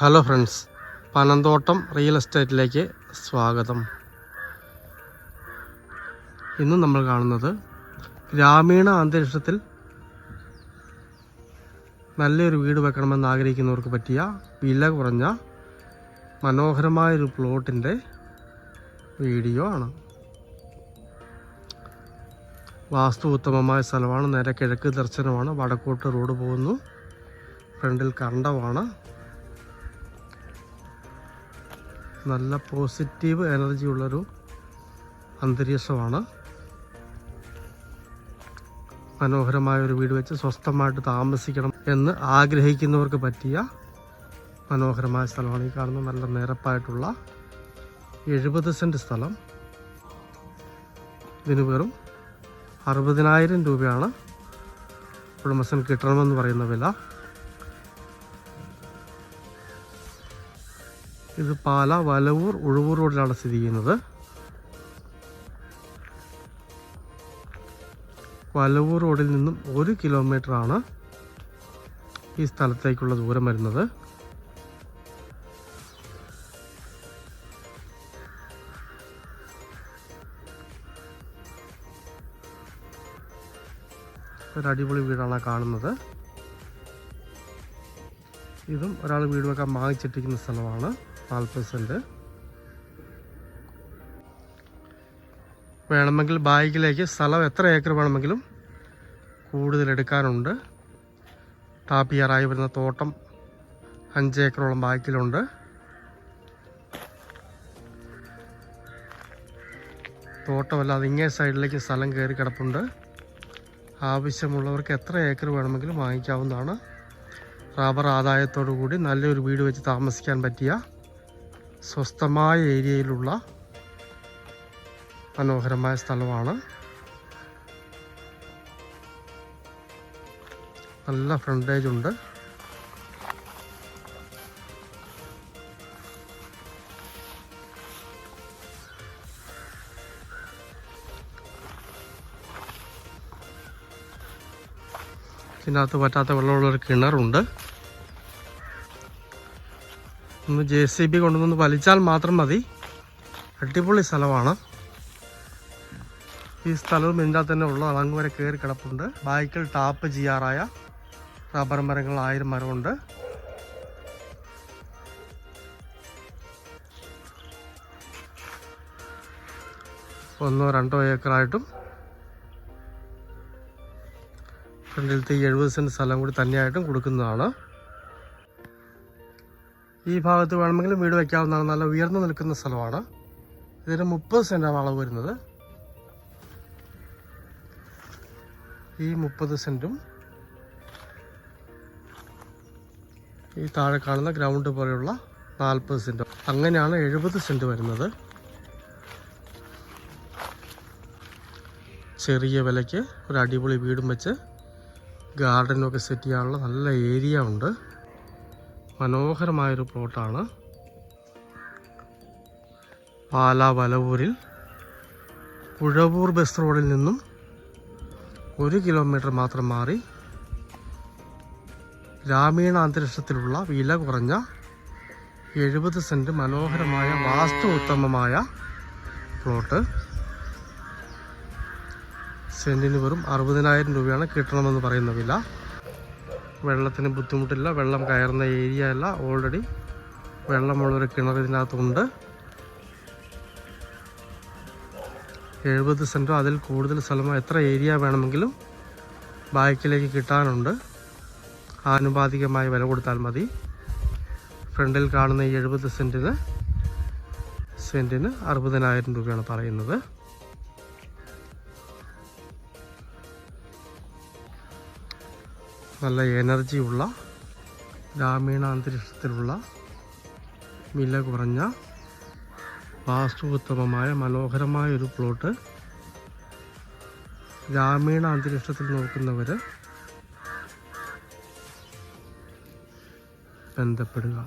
Hello friends Panamthottam real എസ്റ്റേറ്റിലേക്ക് സ്വാഗതം. ഇന്ന് നമ്മൾ കാണുന്നത് ഗ്രാമീണ അന്തരീക്ഷത്തിൽ നല്ലൊരു വീട് വെക്കണമെന്ന് ആഗ്രഹിക്കുന്നവർക്ക് പറ്റിയ വില കുറഞ്ഞ മനോഹരമായൊരു പ്ലോട്ടിന്റെ വീഡിയോ ആണ്. വാസ്തു ഉത്തമമായ സ്ഥലമാണ് നേരെ കിഴക്ക് ദർശനമാണ് വടക്കോട്ട് റോഡ് പോകുന്നു ഫ്രണ്ടിൽ കണ്ടമാണ് നല്ല പോസിറ്റീവ് എനർജി ഉള്ളൊരു അന്തരീക്ഷമാണ്. മനോഹരമായ ഒരു വീട് വെച്ച് സ്വസ്ഥമായിട്ട് താമസിക്കണം എന്ന് ആഗ്രഹിക്കുന്നവർക്ക് പറ്റിയ മനോഹരമായ സ്ഥലമാണ്. ഈ കാണുന്ന നല്ല നിരപ്പായിട്ടുള്ള എഴുപത് സെന്റ് സ്ഥലം. ഇതിന് വെറും അറുപതിനായിരം രൂപയാണ് ഉടമസ്ഥൻ കിട്ടണമെന്ന് പറയുന്ന വില. ഇത് പാല വലവൂർ ഉഴവൂർ റോഡിലാണ് സ്ഥിതി ചെയ്യുന്നത്. വലവൂർ റോഡിൽ നിന്നും ഒരു കിലോമീറ്റർ ആണ് ഈ സ്ഥലത്തേക്കുള്ള ദൂരം വരുന്നത്. ഒരു അടിപൊളി വീടാണ് കാണുന്നത്. ഇതും ഒരാൾ വീട് വെക്കാൻ വാങ്ങിച്ചിട്ടിരിക്കുന്ന സ്ഥലമാണ്. നാൽപ്പത് സെന്റ് വേണമെങ്കിൽ ബാഗിലേക്ക് സ്ഥലം എത്ര ഏക്കർ വേണമെങ്കിലും കൂടുതൽ എടുക്കാനുണ്ട്. വരുന്ന തോട്ടം അഞ്ച് ഏക്കറോളം ബാക്കിലുണ്ട് തോട്ടമല്ലാതെ ഇങ്ങേ സൈഡിലേക്ക് സ്ഥലം കയറി കിടപ്പുണ്ട്. ആവശ്യമുള്ളവർക്ക് എത്ര ഏക്കർ വേണമെങ്കിലും വാങ്ങിക്കാവുന്നതാണ്. റബ്ബർ ആദായത്തോടു കൂടി നല്ലൊരു വീട് വെച്ച് താമസിക്കാൻ പറ്റിയ സ്വസ്ഥമായ ഏരിയയിലുള്ള മനോഹരമായ സ്ഥലമാണ്. നല്ല ഫ്രണ്ടേജ് ഉണ്ട്. ഇതിനകത്ത് പറ്റാത്ത വെള്ളമുള്ളൊരു കിണറുണ്ട്. ഒന്ന് ജെ സി ബി കൊണ്ടുവന്ന് വലിച്ചാൽ മാത്രം മതി. അടിപൊളി സ്ഥലമാണ്. ഈ സ്ഥലവും ഇതിന്റെ തന്നെ ഉള്ള അങ്ങ് വരെ കയറി കിടപ്പുണ്ട്. ബാക്കിൽ ടാപ്പ് ചെയ്യാറായ റബ്ബർ മരങ്ങൾ ആയിരം മരമുണ്ട്. ഒന്നോ രണ്ടോ ഏക്കറായിട്ടും ഫ്രണ്ടിലത്തെ എഴുപത് സെന്റ് സ്ഥലം കൂടി തന്നെയായിട്ടും കൊടുക്കുന്നതാണ്. ഈ ഭാഗത്ത് വേണമെങ്കിലും വീട് വയ്ക്കാവുന്നതാണ് നല്ല ഉയർന്നു നിൽക്കുന്ന സ്ഥലമാണ്. ഇതിന് മുപ്പത് സെന്റാണ് അളവ് വരുന്നത്. ഈ മുപ്പത് സെന്റും ഈ താഴെ കാണുന്ന ഗ്രൗണ്ട് പോലെയുള്ള നാൽപ്പത് സെന്റും അങ്ങനെയാണ് എഴുപത് സെന്റ് വരുന്നത്. ചെറിയ വിലയ്ക്ക് ഒരു അടിപൊളി വീടും വെച്ച് ഗാർഡനൊക്കെ സെറ്റ് ചെയ്യാനുള്ള നല്ല ഏരിയ ഉണ്ട്. മനോഹരമായൊരു പ്ലോട്ടാണ്. പാലാ വലവൂരിൽ പുഴവൂർ ബസ് റോഡിൽ നിന്നും ഒരു കിലോമീറ്റർ മാത്രം മാറി ഗ്രാമീണ അന്തരീക്ഷത്തിലുള്ള വില കുറഞ്ഞ എഴുപത് സെന്റ് മനോഹരമായ വാസ്തു ഉത്തമമായ പ്ലോട്ട്. സെന്റിന് വെറും അറുപതിനായിരം രൂപയാണ് കിട്ടണമെന്ന് പറയുന്ന വില. വെള്ളത്തിന് ബുദ്ധിമുട്ടില്ല. വെള്ളം കയറുന്ന ഏരിയ അല്ല. ഓൾറെഡി വെള്ളമുള്ളൊരു കിണർ ഇതിനകത്തുണ്ട്. എഴുപത് സെന്റോ അതിൽ കൂടുതൽ സ്ഥലമോ എത്ര ഏരിയ വേണമെങ്കിലും ബാക്കിലേക്ക് കിട്ടാനുണ്ട്. ആനുപാതികമായി വില കൊടുത്താൽ മതി. ഫ്രണ്ടിൽ കാണുന്ന ഈ എഴുപത് സെന്റിന് സെന്റിന് അറുപതിനായിരം രൂപയാണ് പറയുന്നത്. നല്ല എനർജിയുള്ള ഗ്രാമീണ അന്തരീക്ഷത്തിലുള്ള വില കുറഞ്ഞ വാസ്തുഉത്തമമായ മനോഹരമായ ഒരു പ്ലോട്ട് ഗ്രാമീണ അന്തരീക്ഷത്തിൽ നോക്കുന്നവർ ബന്ധപ്പെടുക.